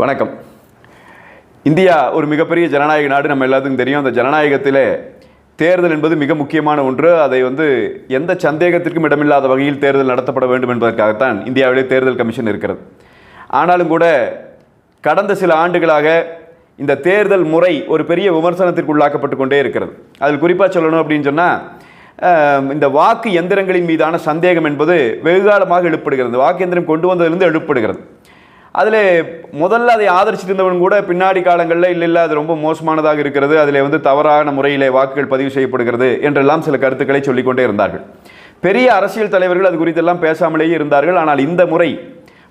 வணக்கம். இந்தியா ஒரு மிகப்பெரிய ஜனநாயக நாடு நம்ம எல்லாத்துக்கும் தெரியும். அந்த ஜனநாயகத்திலே தேர்தல் என்பது மிக முக்கியமான ஒன்று. அதை வந்து எந்த சந்தேகத்திற்கும் இடமில்லாத வகையில் தேர்தல் நடத்தப்பட வேண்டும் என்பதற்காகத்தான் இந்தியாவிலே தேர்தல் கமிஷன் இருக்கிறது. ஆனாலும் கூட கடந்த சில ஆண்டுகளாக இந்த தேர்தல் முறை ஒரு பெரிய விமர்சனத்திற்கு உள்ளாக்கப்பட்டு கொண்டே இருக்கிறது. அதில் குறிப்பாக சொல்லணும் அப்படின்னு சொன்னால் இந்த வாக்கு எந்திரங்களின் மீதான சந்தேகம் என்பது வெகுகாலமாக எழுப்படுகிறது வாக்கு எந்திரம் கொண்டு வந்ததிலிருந்து எழுப்படுகிறது அதில் முதல்ல அதை ஆதரிச்சிட்டு இருந்தவன் கூட பின்னாடி காலங்களில் இல்லை இல்லை அது ரொம்ப மோசமானதாக இருக்கிறது. அதில் வந்து தவறான முறையில் வாக்குகள் பதிவு செய்யப்படுகிறது என்றெல்லாம் சில கருத்துக்களை சொல்லிக்கொண்டே இருந்தார்கள். பெரிய அரசியல் தலைவர்கள் அது குறித்தெல்லாம் பேசாமலேயே இருந்தார்கள். ஆனால் இந்த முறை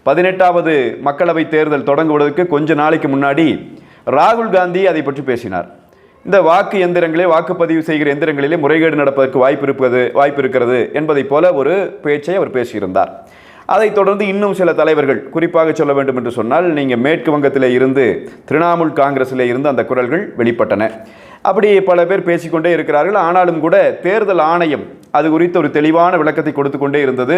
பதினெட்டாவது மக்களவை தேர்தல் தொடங்குவதற்கு கொஞ்ச நாளைக்கு முன்னாடி ராகுல் காந்தி அதை பற்றி பேசினார். இந்த வாக்கு எந்திரங்களே வாக்குப்பதிவு செய்கிற எந்திரங்களிலே முறைகேடு நடப்பதற்கு வாய்ப்பு இருப்பது வாய்ப்பு இருக்கிறது என்பதைப் போல ஒரு பேச்சை அவர் பேசியிருந்தார். அதைத் தொடர்ந்து இன்னும் சில தலைவர்கள் குறிப்பாக சொல்ல வேண்டும் என்று சொன்னால் நீங்கள் மேற்கு வங்கத்திலே இருந்து திரிணாமுல் காங்கிரஸில் இருந்து அந்த குரல்கள் வெளிப்பட்டன. அப்படி பல பேர் பேசிக்கொண்டே இருக்கிறார்கள். ஆனாலும் கூட தேர்தல் ஆணையம் அது குறித்து ஒரு தெளிவான விளக்கத்தை கொடுத்து கொண்டே இருந்தது.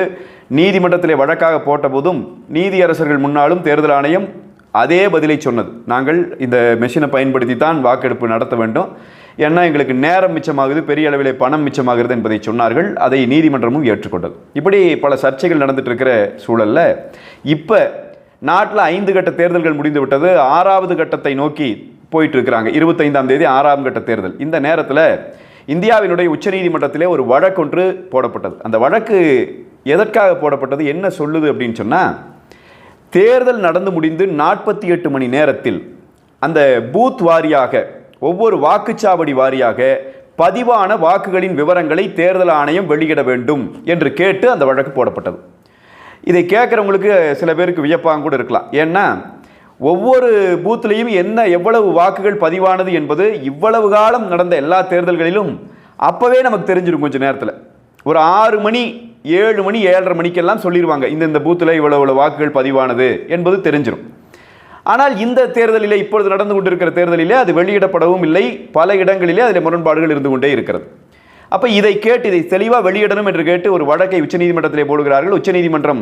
நீதிமன்றத்திலே வழக்காக போட்டபோதும் நீதியரசர்கள் முன்னாலும் தேர்தல் ஆணையம் அதே பதிலை சொன்னது. நாங்கள் இந்த மெஷினை பயன்படுத்தி தான் வாக்கெடுப்பு நடத்த வேண்டும். ஏன்னா எங்களுக்கு நேரம் மிச்சமாகுது பெரிய அளவிலே பணம் மிச்சமாகிறது என்பதை சொன்னார்கள். அதை நீதிமன்றமும் ஏற்றுக்கொண்டது. இப்படி பல சர்ச்சைகள் நடந்துட்டு இருக்கிற இப்போ நாட்டில் ஐந்து கட்ட தேர்தல்கள் முடிந்து விட்டது ஆறாவது கட்டத்தை நோக்கி போயிட்டு இருக்கிறாங்க இருபத்தைந்தாம் தேதி ஆறாம் கட்ட தேர்தல். இந்த நேரத்தில் இந்தியாவினுடைய உச்சநீதிமன்றத்திலே ஒரு வழக்கொன்று போடப்பட்டது. அந்த வழக்கு எதற்காக போடப்பட்டது? என்ன சொல்லுது அப்படின்னு சொன்னால் தேர்தல் நடந்து முடிந்து நாற்பத்தி எட்டு மணி நேரத்தில் அந்த பூத் வாரியாக ஒவ்வொரு வாக்குச்சாவடி வாரியாக பதிவான வாக்குகளின் விவரங்களை தேர்தல் ஆணையம் வெளியிட வேண்டும் என்று கேட்டு அந்த வழக்கு போடப்பட்டது. இதை கேட்குறவங்களுக்கு சில பேருக்கு வியப்பாங்க கூட இருக்கலாம். ஏன்னா ஒவ்வொரு பூத்துலேயும் என்ன எவ்வளவு வாக்குகள் பதிவானது என்பது இவ்வளவு காலம் நடந்த எல்லா தேர்தல்களிலும் அப்போவே நமக்கு தெரிஞ்சிடும் கொஞ்சம் நேரத்தில். ஒரு ஆறு மணி ஏழு மணி ஏழரை மணிக்கெல்லாம் சொல்லிடுவாங்க இந்த இந்த பூத்தில் இவ்வளோ இவ்வளோ வாக்குகள் பதிவானது என்பது தெரிஞ்சிடும் ஆனால் இந்த தேர்தலிலே இப்பொழுது நடந்து கொண்டிருக்கிற தேர்தலிலே அது வெளியிடப்படவும் இல்லை. பல இடங்களிலே அதில் முரண்பாடுகள் இருந்து கொண்டே இருக்கிறது. அப்போ இதை கேட்டு இதை தெளிவாக வெளியிடணும் என்று கேட்டு ஒரு வழக்கை உச்சநீதிமன்றத்திலே போடுகிறார்கள். உச்சநீதிமன்றம்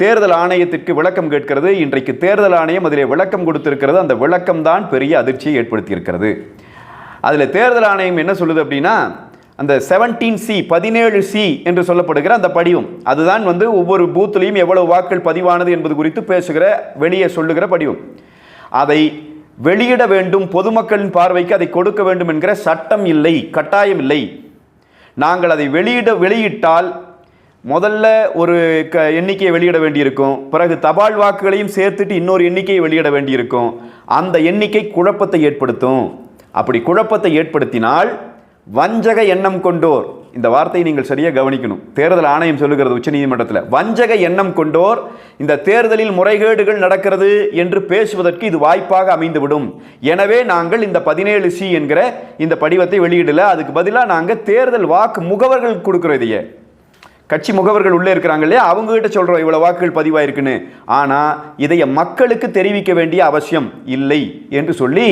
தேர்தல் ஆணையத்திற்கு விளக்கம் கேட்கிறது. இன்றைக்கு தேர்தல் ஆணையம் அதிலே விளக்கம் கொடுத்திருக்கிறது. அந்த விளக்கம் தான் பெரிய அதிர்ச்சியை ஏற்படுத்தியிருக்கிறது. அதில் தேர்தல் ஆணையம் என்ன சொல்லுது அப்படின்னா அந்த செவன்டீன் சி பதினேழு சி என்று சொல்லப்படுகிற அந்த படிவம். அதுதான் வந்து ஒவ்வொரு பூத்துலேயும் எவ்வளவு வாக்கள் பதிவானது என்பது குறித்து பேசுகிற வெளியே சொல்லுகிற படிவம். அதை வெளியிட வேண்டும் பொதுமக்களின் பார்வைக்கு அதை கொடுக்க வேண்டும் என்கிற சட்டம் இல்லை கட்டாயம் இல்லை. நாங்கள் அதை வெளியிட வெளியிட்டால் முதல்ல ஒரு க எண்ணிக்கையை வெளியிட வேண்டியிருக்கும். பிறகு தபால் வாக்குகளையும் சேர்த்துட்டு இன்னொரு எண்ணிக்கையை வெளியிட வேண்டியிருக்கும். அந்த எண்ணிக்கை குழப்பத்தை ஏற்படுத்தும். அப்படி குழப்பத்தை ஏற்படுத்தினால் வஞ்சக எண்ணம் கொண்டோர். இந்த வார்த்தையை நீங்கள் சரியாக கவனிக்கணும். தேர்தல் ஆணையம் சொல்லுகிறது உச்சநீதிமன்றத்தில். வஞ்சக எண்ணம் கொண்டோர் இந்த தேர்தலில் முறைகேடுகள் நடக்கிறது என்று பேசுவதற்கு இது வாய்ப்பாக அமைந்துவிடும். எனவே நாங்கள் இந்த பதினேழு சி என்கிற இந்த படிவத்தை வெளியிடல. அதுக்கு பதிலாக நாங்கள் தேர்தல் வாக்கு முகவர்கள் கொடுக்குறோம் இதையே. கட்சி முகவர்கள் உள்ளே இருக்கிறாங்க இல்லையா? அவங்க கிட்ட சொல்றோம் இவ்வளோ வாக்குகள் பதிவாயிருக்குன்னு. ஆனால் இதைய மக்களுக்கு தெரிவிக்க வேண்டிய அவசியம் இல்லை என்று சொல்லி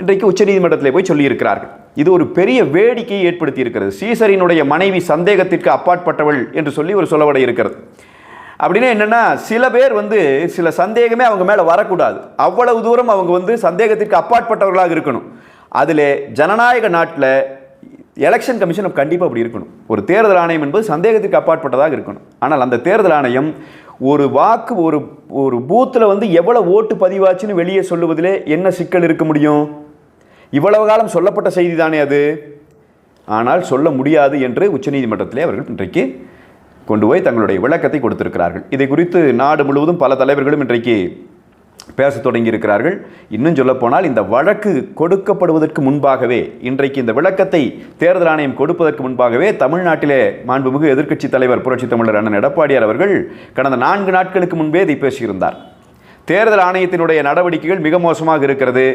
இன்றைக்கு உச்சநீதிமன்றத்தில் போய் சொல்லியிருக்கிறார்கள். இது ஒரு பெரிய வேடிக்கையை ஏற்படுத்தி இருக்கிறது சீசரினுடைய மனைவி சந்தேகத்திற்கு அப்பாற்பட்டவள் என்று சொல்லி ஒரு சொல்லவடை இருக்கிறது. அப்படின்னா என்னென்னா சில பேர் வந்து சில சந்தேகமே அவங்க மேலே வரக்கூடாது. அவ்வளவு தூரம் அவங்க வந்து சந்தேகத்திற்கு அப்பாற்பட்டவர்களாக இருக்கணும். அதில் ஜனநாயக நாட்டில் எலெக்ஷன் கமிஷன் கண்டிப்பாக அப்படி இருக்கணும். ஒரு தேர்தல் ஆணையம் என்பது சந்தேகத்திற்கு அப்பாற்பட்டதாக இருக்கணும். ஆனால் அந்த தேர்தல் ஆணையம் ஒரு வாக்கு ஒரு ஒரு பூத்தில் வந்து எவ்வளோ ஓட்டு பதிவாச்சுன்னு வெளியே சொல்லுவதிலே என்ன சிக்கல் இருக்க முடியும்? இவ்வளவு காலம் சொல்லப்பட்ட செய்தி தானே அது? ஆனால் சொல்ல முடியாது என்று உச்சநீதிமன்றத்திலே அவர்கள் இன்றைக்கு கொண்டு போய் தங்களுடைய விளக்கத்தை கொடுத்திருக்கிறார்கள். இதை குறித்து நாடு முழுவதும் பல தலைவர்களும் இன்றைக்கு பேசத் தொடங்கி இருக்கிறார்கள் இன்னும் சொல்லப்போனால் இந்த வழக்கு கொடுக்கப்படுவதற்கு முன்பாகவே இன்றைக்கு இந்த விளக்கத்தை தேர்தல் ஆணையம் கொடுப்பதற்கு முன்பாகவே தமிழ்நாட்டிலே மாண்புமிகு எதிர்க்கட்சி தலைவர் புரட்சி தமிழர் அண்ணன் எடப்பாடியார் அவர்கள் கடந்த நான்கு நாட்களுக்கு முன்பே இதை பேசியிருந்தார். தேர்தல் ஆணையத்தினுடைய நடவடிக்கைகள் மிக மோசமாக இருக்கிறது.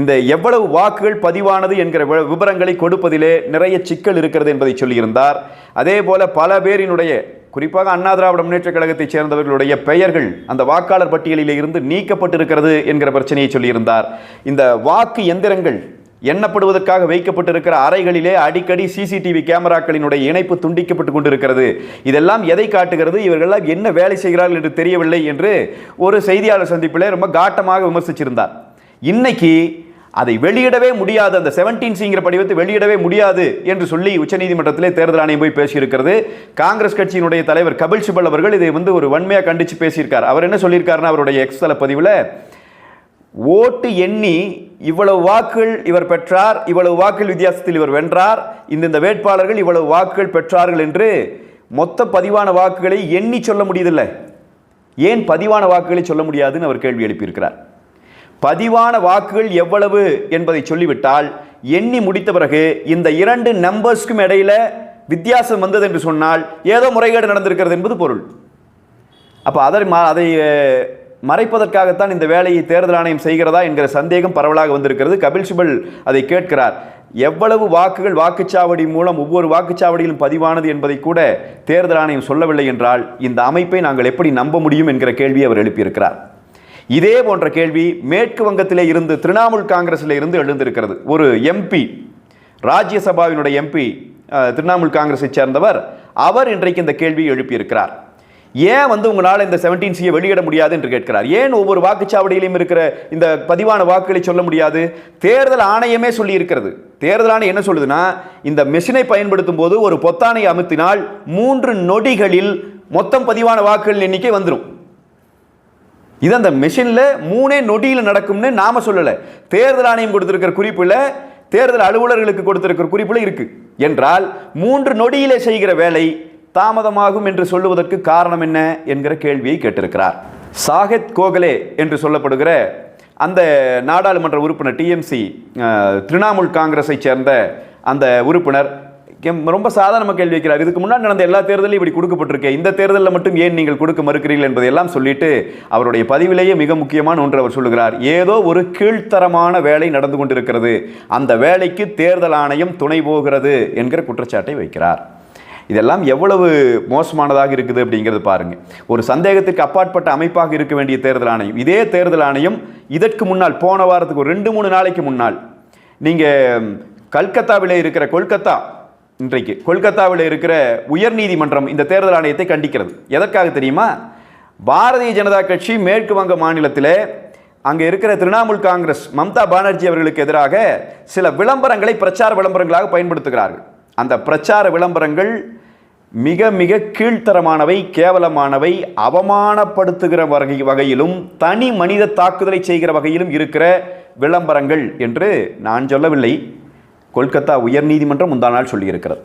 இந்த எவ்வளவு வாக்குகள் பதிவானது என்கிற விவரங்களை கொடுப்பதிலே நிறைய சிக்கல் இருக்கிறது என்பதை சொல்லியிருந்தார். அதே போல பல பேரினுடைய குறிப்பாக அண்ணா திராவிட முன்னேற்ற கழகத்தைச் சேர்ந்தவர்களுடைய பெயர்கள் அந்த வாக்காளர் பட்டியலில் இருந்து நீக்கப்பட்டிருக்கிறது என்கிற பிரச்சனையை சொல்லியிருந்தார். இந்த வாக்கு எந்திரங்கள் எண்ணப்படுவதற்காக வைக்கப்பட்டிருக்கிற அறைகளிலே அடிக்கடி சிசிடிவி கேமராக்களினுடைய இணைப்பு துண்டிக்கப்பட்டு கொண்டிருக்கிறது. இதெல்லாம் எதை காட்டுகிறது? இவர்களெல்லாம் என்ன வேலை செய்கிறார்கள் என்று தெரியவில்லை என்று ஒரு செய்தியாளர் சந்திப்பிலே ரொம்ப காட்டமாக விமர்சிச்சிருந்தார். இன்னைக்கு அதை வெளியிடவே முடியாது. அந்த செவன்டீன் சிங்கிற படிவத்தை வெளியிடவே முடியாது என்று சொல்லி உச்சநீதிமன்றத்திலே தேர்தல் ஆணையம் போய் பேசியிருக்கிறது. காங்கிரஸ் கட்சியினுடைய தலைவர் கபில் சிபல் அவர்கள் இதை வந்து ஒரு வன்மையாக கண்டித்து பேசியிருக்கார். அவர் என்ன சொல்லியிருக்காருன்னா அவருடைய எக்ஸ்தல பதிவில் ஓட்டு எண்ணி இவ்வளவு வாக்குகள் இவர் பெற்றார் இவ்வளவு வாக்குகள் வித்தியாசத்தில் இவர் வென்றார் இந்தந்த வேட்பாளர்கள் இவ்வளவு வாக்குகள் பெற்றார்கள் என்று மொத்த பதிவான வாக்குகளை எண்ணி சொல்ல முடியதில்லை. ஏன் பதிவான வாக்குகளை சொல்ல முடியாதுன்னு அவர் கேள்வி எழுப்பியிருக்கிறார். பதிவான வாக்குகள் எவ்வளவு என்பதை சொல்லிவிட்டால் எண்ணி முடித்த பிறகு இந்த இரண்டு நம்பர்ஸ்க்கும் இடையில வித்தியாசம் வந்தது என்று சொன்னால் ஏதோ முறைகேடு நடந்திருக்கிறது என்பது பொருள். அப்போ அதை அதை மறைப்பதற்காகத்தான் இந்த வேலையை தேர்தல் ஆணையம் செய்கிறதா என்கிற சந்தேகம் பரவலாக வந்திருக்கிறது. கபில் சிபல் அதை கேட்கிறார். எவ்வளவு வாக்குகள் வாக்குச்சாவடி மூலம் ஒவ்வொரு வாக்குச்சாவடியிலும் பதிவானது என்பதை கூட தேர்தல் ஆணையம் சொல்லவில்லை என்றால் இந்த அமைப்பை நாங்கள் எப்படி நம்ப முடியும் என்கிற கேள்வியை அவர் எழுப்பியிருக்கிறார். இதே போன்ற கேள்வி மேற்கு வங்கத்திலே இருந்து திரிணாமுல் காங்கிரஸில் இருந்து எழுந்திருக்கிறது. ஒரு எம்பி ராஜ்யசபாவினுடைய எம்பி திரிணாமுல் காங்கிரஸை சேர்ந்தவர் அவர் இன்றைக்கு இந்த கேள்வியை எழுப்பியிருக்கிறார். ஏன் வந்து உங்களால் இந்த செவன்டீன் சியை வெளியிட முடியாது என்று கேட்கிறார்? ஏன் ஒவ்வொரு வாக்குச்சாவடியிலும் இருக்கிற இந்த பதிவான வாக்குகளை சொல்ல முடியாது? தேர்தல் ஆணையமே சொல்லி இருக்கிறது தேர்தல் ஆணையம் என்ன சொல்லுதுன்னா இந்த மெஷினை பயன்படுத்தும் போது ஒரு பொத்தானை அமுத்தினால் மூன்று நொடிகளில் மொத்தம் பதிவான வாக்குகள் எண்ணிக்கை வந்துடும் இது அந்த மெஷினில் மூணே நொடியில் நடக்கும்னு நாம சொல்லலை. தேர்தல் ஆணையம் கொடுத்துருக்கிற குறிப்பில் தேர்தல் அலுவலர்களுக்கு கொடுத்திருக்கிற குறிப்பில் இருக்கு. என்றால் மூன்று நொடியிலே செய்கிற வேலை தாமதமாகும் என்று சொல்லுவதற்கு காரணம் என்ன என்கிற கேள்வியை கேட்டிருக்கிறார். சாகித் கோகலே என்று சொல்லப்படுகிற அந்த நாடாளுமன்ற உறுப்பினர் டிஎம்சி திரிணாமுல் காங்கிரஸை சேர்ந்த அந்த உறுப்பினர் ரொம்ப சாதாரண கேள்வி வைக்கிறார். இதுக்கு முன்னாடி நடந்த எல்லா தேர்தலையும் இப்படி கொடுக்கப்பட்டிருக்கு. இந்த தேர்தலில் மட்டும் ஏன் நீங்கள் கொடுக்க மறுக்கிறீர்கள் என்பதையெல்லாம் சொல்லிட்டு அவருடைய பதிவிலேயே மிக முக்கியமான ஒன்று அவர் சொல்லுகிறார். ஏதோ ஒரு கீழ்த்தரமான வேலை நடந்து கொண்டிருக்கிறது. அந்த வேலைக்கு தேர்தல் ஆணையம் துணை போகிறது என்கிற குற்றச்சாட்டை வைக்கிறார். இதெல்லாம் எவ்வளவு மோசமானதாக இருக்குது அப்படிங்கிறது பாருங்கள் ஒரு சந்தேகத்துக்கு அப்பாற்பட்ட அமைப்பாக இருக்க வேண்டிய தேர்தல் ஆணையம். இதே தேர்தல் ஆணையம் இதற்கு முன்னால் போன வாரத்துக்கு ஒரு ரெண்டு மூணு நாளைக்கு முன்னால் நீங்கள் கல்கத்தாவிலே இருக்கிற கொல்கத்தா இன்றைக்கு கொல்கத்தாவில் இருக்கிற உயர்நீதிமன்றம் இந்த தேர்தல் ஆணையத்தை கண்டிக்கிறது. எதற்காக தெரியுமா? பாரதிய ஜனதா கட்சி மேற்கு வங்க மாநிலத்தில் அங்கே இருக்கிற திரிணாமுல் காங்கிரஸ் மம்தா பானர்ஜி அவர்களுக்கு எதிராக சில விளம்பரங்களை பிரச்சார விளம்பரங்களாக பயன்படுத்துகிறார்கள். அந்த பிரச்சார விளம்பரங்கள் மிக மிக கீழ்த்தரமானவை கேவலமானவை அவமானப்படுத்துகிற வகை வகையிலும் தனி மனித தாக்குதலை செய்கிற வகையிலும் இருக்கிற விளம்பரங்கள் என்று நான் சொல்லவில்லை. கொல்கத்தா உயர்நீதிமன்றம் முந்தா நாள் சொல்லியிருக்கிறது.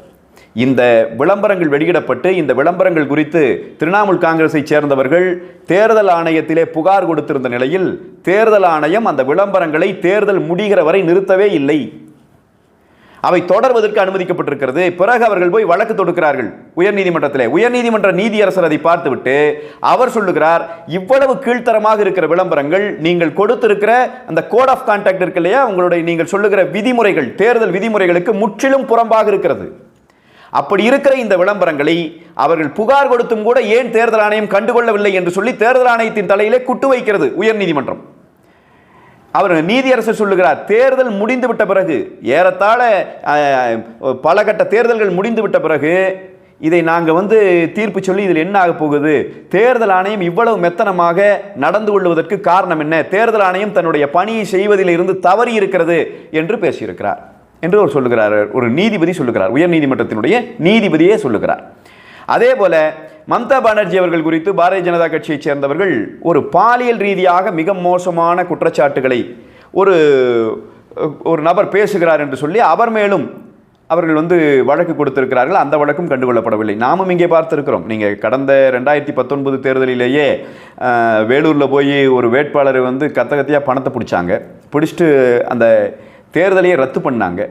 இந்த விளம்பரங்கள் வெளியிடப்பட்டு இந்த விளம்பரங்கள் குறித்து திரிணாமுல் காங்கிரஸை சேர்ந்தவர்கள் தேர்தல் ஆணையத்திலே புகார் கொடுத்திருந்த நிலையில் தேர்தல் ஆணையம் அந்த விளம்பரங்களை தேர்தல் முடிகிற வரை நிறுத்தவே இல்லை. அவை தொடர்வதற்கு அனுமதிக்கப்பட்டிருக்கிறது. பிறகு அவர்கள் போய் வழக்கு தொடுக்கிறார்கள். உயர்நீதிமன்றத்தில். உயர்நீதிமன்ற நீதியரசர் அதை பார்த்துவிட்டு அவர் சொல்லுகிறார் இவ்வளவு கீழ்த்தரமாக இருக்கிற விளம்பரங்கள் நீங்கள் கொடுத்திருக்கிற அந்த கோட் ஆஃப் கான்டாக்ட் இருக்கு இல்லையா? உங்களுடைய நீங்கள் சொல்லுகிற விதிமுறைகள் தேர்தல் விதிமுறைகளுக்கு முற்றிலும் புறம்பாக இருக்கிறது. அப்படி இருக்கிற இந்த விளம்பரங்களை அவர்கள் புகார் கொடுத்தும் கூட ஏன் தேர்தல் ஆணையம் கண்டுகொள்ளவில்லை? என்று சொல்லி தேர்தல் ஆணையத்தின் தலையிலே குட்டு வைக்கிறது உயர்நீதிமன்றம். அவர் நீதியரசர் சொல்லுகிறார் தேர்தல் முடிந்து விட்ட பிறகு ஏறத்தாழ பல கட்ட தேர்தல்கள் முடிந்து விட்ட பிறகு இதை நாங்கள் வந்து தீர்ப்பு சொல்லி இதில் என்ன ஆக போகுது? தேர்தல் ஆணையம் இவ்வளவு மெத்தனமாக நடந்து கொள்வதற்கு காரணம் என்ன? தேர்தல் ஆணையம் தன்னுடைய பணியை செய்வதில் இருந்து தவறி இருக்கிறது என்று பேசியிருக்கிறார் என்று அவர் சொல்லுகிறார். ஒரு நீதிபதி சொல்லுகிறார். உயர் நீதிமன்றத்தினுடைய நீதிபதியே சொல்லுகிறார். அதே போல மம்தா பானர்ஜி அவர்கள் குறித்து பாரதிய ஜனதா கட்சியைச் சேர்ந்தவர்கள் ஒரு பாலியல் ரீதியாக மிக மோசமான குற்றச்சாட்டுகளை ஒரு ஒரு நபர் பேசுகிறார் என்று சொல்லி அவர் மேலும் அவர்கள் வந்து வழக்கு கொடுத்திருக்கிறார்கள். அந்த வழக்கும் கண்டுகொள்ளப்படவில்லை. நாமும் இங்கே பார்த்துருக்கிறோம். நீங்கள் கடந்த ரெண்டாயிரத்தி பத்தொன்பது தேர்தலிலேயே வேலூரில் போய் ஒரு வேட்பாளரை வந்து கத்த கத்தியாக பணத்தை பிடிச்சாங்க. பிடிச்சிட்டு அந்த தேர்தலையே ரத்து பண்ணாங்க.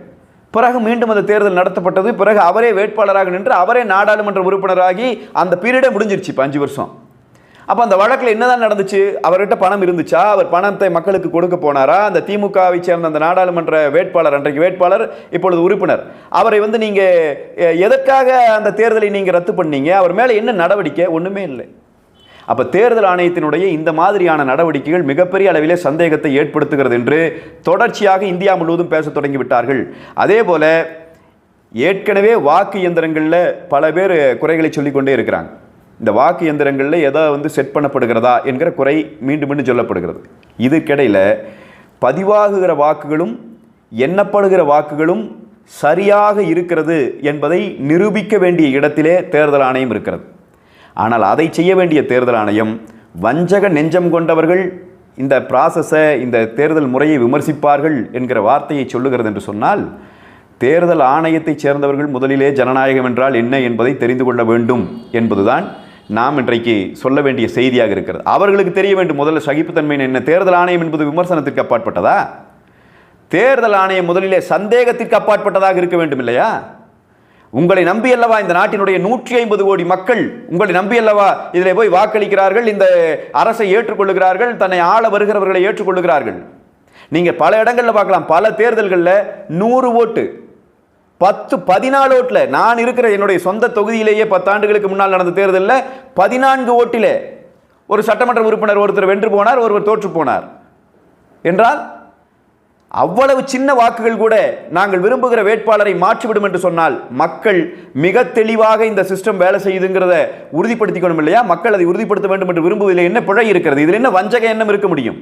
பிறகு மீண்டும் அந்த தேர்தல் நடத்தப்பட்டது. பிறகு அவரே வேட்பாளராக நின்று அவரே நாடாளுமன்ற உறுப்பினராகி அந்த பீரியடே முடிஞ்சிருச்சு இப்போ அஞ்சு வருஷம். அப்போ அந்த வழக்கில் என்னதான் நடந்துச்சு? அவர்கிட்ட பணம் இருந்துச்சா? அவர் பணத்தை மக்களுக்கு கொடுக்க போனாரா? அந்த திமுகவை சேர்ந்த அந்த நாடாளுமன்ற வேட்பாளர் அன்றைக்கு வேட்பாளர் இப்பொழுது உறுப்பினர். அவரை வந்து நீங்கள் எதற்காக அந்த தேர்தலை நீங்கள் ரத்து பண்ணீங்க? அவர் மேலே என்ன நடவடிக்கை? ஒன்றுமே இல்லை. அப்போ தேர்தல் ஆணையத்தினுடைய இந்த மாதிரியான நடவடிக்கைகள் மிகப்பெரிய அளவிலே சந்தேகத்தை ஏற்படுத்துகிறது என்று தொடர்ச்சியாக இந்தியா முழுவதும் பேசத் தொடங்கி விட்டார்கள் அதே போல ஏற்கனவே வாக்கு இயந்திரங்களில் பல பேர் குறைகளை சொல்லிக்கொண்டே இருக்கிறாங்க. இந்த வாக்கு இயந்திரங்களில் எதோ வந்து செட் பண்ணப்படுகிறதா என்கிற குறை மீண்டும் மீண்டும் சொல்லப்படுகிறது. இதுக்கிடையில் பதிவாகுகிற வாக்குகளும் எண்ணப்படுகிற வாக்குகளும் சரியாக இருக்கிறது என்பதை நிரூபிக்க வேண்டிய இடத்திலே தேர்தல் ஆணையம் இருக்கிறது. ஆனால் அதை செய்ய வேண்டிய தேர்தல் ஆணையம் வஞ்சக நெஞ்சம் கொண்டவர்கள் இந்த ப்ராசஸை இந்த தேர்தல் முறையை விமர்சிப்பார்கள் என்கிற வார்த்தையை சொல்லுகிறது என்று சொன்னால் தேர்தல் ஆணையத்தைச் சேர்ந்தவர்கள் முதலிலே ஜனநாயகம் என்றால் என்ன என்பதை தெரிந்து கொள்ள வேண்டும் என்பதுதான் நாம் இன்றைக்கு சொல்ல வேண்டிய செய்தியாக இருக்கிறது. அவர்களுக்கு தெரிய வேண்டும் முதல்ல சகிப்புத்தன்மை என்ன தேர்தல் ஆணையம் என்பது விமர்சனத்திற்கு அப்பாற்பட்டதா? தேர்தல் ஆணையம் முதலிலே சந்தேகத்திற்கு அப்பாற்பட்டதாக இருக்க வேண்டும் இல்லையா? உங்களை நம்பி அல்லவா இந்த நாட்டினுடைய நூற்றி ஐம்பது கோடி மக்கள் உங்களை நம்பி அல்லவா இதில் போய் வாக்களிக்கிறார்கள் இந்த அரசை ஏற்றுக்கொள்ளுகிறார்கள் தன்னை ஆள வருகிறவர்களை ஏற்றுக்கொள்ளுகிறார்கள். நீங்கள் பல இடங்களில் பார்க்கலாம் பல தேர்தல்களில் நூறு ஓட்டு. பத்து பதினாலு ஓட்டில் நான் இருக்கிற என்னுடைய சொந்த தொகுதியிலேயே பத்தாண்டுகளுக்கு முன்னால் நடந்த தேர்தலில் பதினான்கு ஓட்டிலே ஒரு சட்டமன்ற உறுப்பினர் ஒருத்தர் வென்று போனார் ஒருவர் தோற்று போனார். என்றால் அவ்வளவு சின்ன வாக்குகள் கூட நாங்கள் விரும்புகிற வேட்பாளரை மாற்றிவிடும் என்று சொன்னால் மக்கள் மிக தெளிவாக இந்த சிஸ்டம் வேலை செய்யுதுங்கிறத உறுதிப்படுத்திக்கணும் இல்லையா? மக்கள் அதை உறுதிப்படுத்த வேண்டும் என்று விரும்புவதில் என்ன பிழை இருக்கிறது? இதில் என்ன வஞ்சக எண்ணம் இருக்க முடியும்?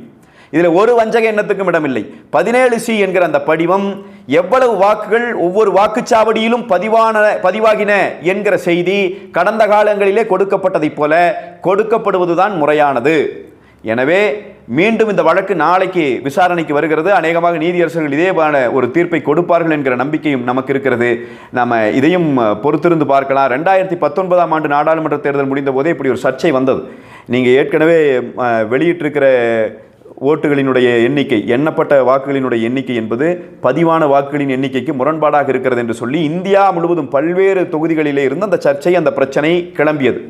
இதில் ஒரு வஞ்சக எண்ணத்துக்கும் இடமில்லை. பதினேழு சி என்கிற அந்த படிவம் எவ்வளவு வாக்குகள் ஒவ்வொரு வாக்குச்சாவடியிலும் பதிவான பதிவாகின என்கிற செய்தி கடந்த காலங்களிலே கொடுக்கப்பட்டதைப் போல கொடுக்கப்படுவதுதான் முறையானது. எனவே மீண்டும் இந்த வழக்கு நாளைக்கு விசாரணைக்கு வருகிறது. அநேகமாக நீதியரசர்கள் இதேபான ஒரு தீர்ப்பை கொடுப்பார்கள் என்கிற நம்பிக்கையும் நமக்கு இருக்கிறது. நம்ம இதையும் பொறுத்திருந்து பார்க்கலாம். ரெண்டாயிரத்தி பத்தொன்பதாம் ஆண்டு நாடாளுமன்ற தேர்தல் முடிந்த போதே இப்படி ஒரு சர்ச்சை வந்தது. நீங்கள் ஏற்கனவே வெளியிட்டிருக்கிற ஓட்டுகளினுடைய எண்ணிக்கை எண்ணப்பட்ட வாக்குகளினுடைய எண்ணிக்கை என்பது பதிவான வாக்குகளின் எண்ணிக்கைக்கு முரண்பாடாக இருக்கிறது என்று சொல்லி இந்தியா முழுவதும் பல்வேறு தொகுதிகளிலே இருந்து அந்த சர்ச்சை அந்த பிரச்சனை கிளம்பியது.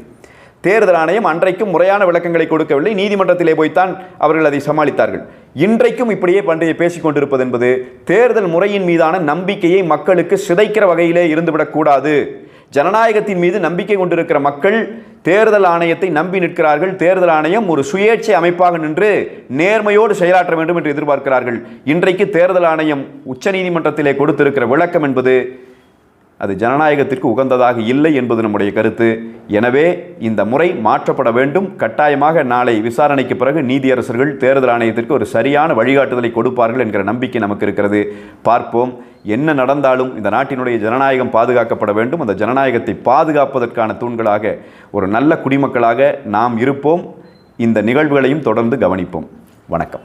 தேர்தல் ஆணையம் அன்றைக்கும் முறையான விளக்கங்களை கொடுக்கவில்லை. நீதிமன்றத்திலே போய்த்தான் அவர்கள் அதை சமாளித்தார்கள். இன்றைக்கும் இப்படியே பண்டைய பேசிக் கொண்டிருப்பது என்பது தேர்தல் முறையின் மீதான நம்பிக்கையை மக்களுக்கு சிதைக்கிற வகையிலே இருந்துவிடக்கூடாது ஜனநாயகத்தின் மீது நம்பிக்கை கொண்டிருக்கிற மக்கள் தேர்தல் ஆணையத்தை நம்பி நிற்கிறார்கள். தேர்தல் ஆணையம் ஒரு சுயேட்சை அமைப்பாக நின்று நேர்மையோடு செயலாற்ற வேண்டும் என்று எதிர்பார்க்கிறார்கள். இன்றைக்கு தேர்தல் ஆணையம் உச்சநீதிமன்றத்திலே கொடுத்திருக்கிற விளக்கம் என்பது அது ஜனநாயகத்திற்கு உகந்ததாக இல்லை என்பது நம்முடைய கருத்து. எனவே இந்த முறை மாற்றப்பட வேண்டும். கட்டாயமாக நாளை விசாரணைக்கு பிறகு நீதியரசர்கள் தேர்தல் ஆணையத்திற்கு ஒரு சரியான வழிகாட்டுதலை கொடுப்பார்கள் என்கிற நம்பிக்கை நமக்கு இருக்கிறது. பார்ப்போம். என்ன நடந்தாலும் இந்த நாட்டினுடைய ஜனநாயகம் பாதுகாக்கப்பட வேண்டும். அந்த ஜனநாயகத்தை பாதுகாப்பதற்கான தூண்களாக ஒரு நல்ல குடிமக்களாக நாம் இருப்போம். இந்த நிகழ்வுகளையும் தொடர்ந்து கவனிப்போம். வணக்கம்.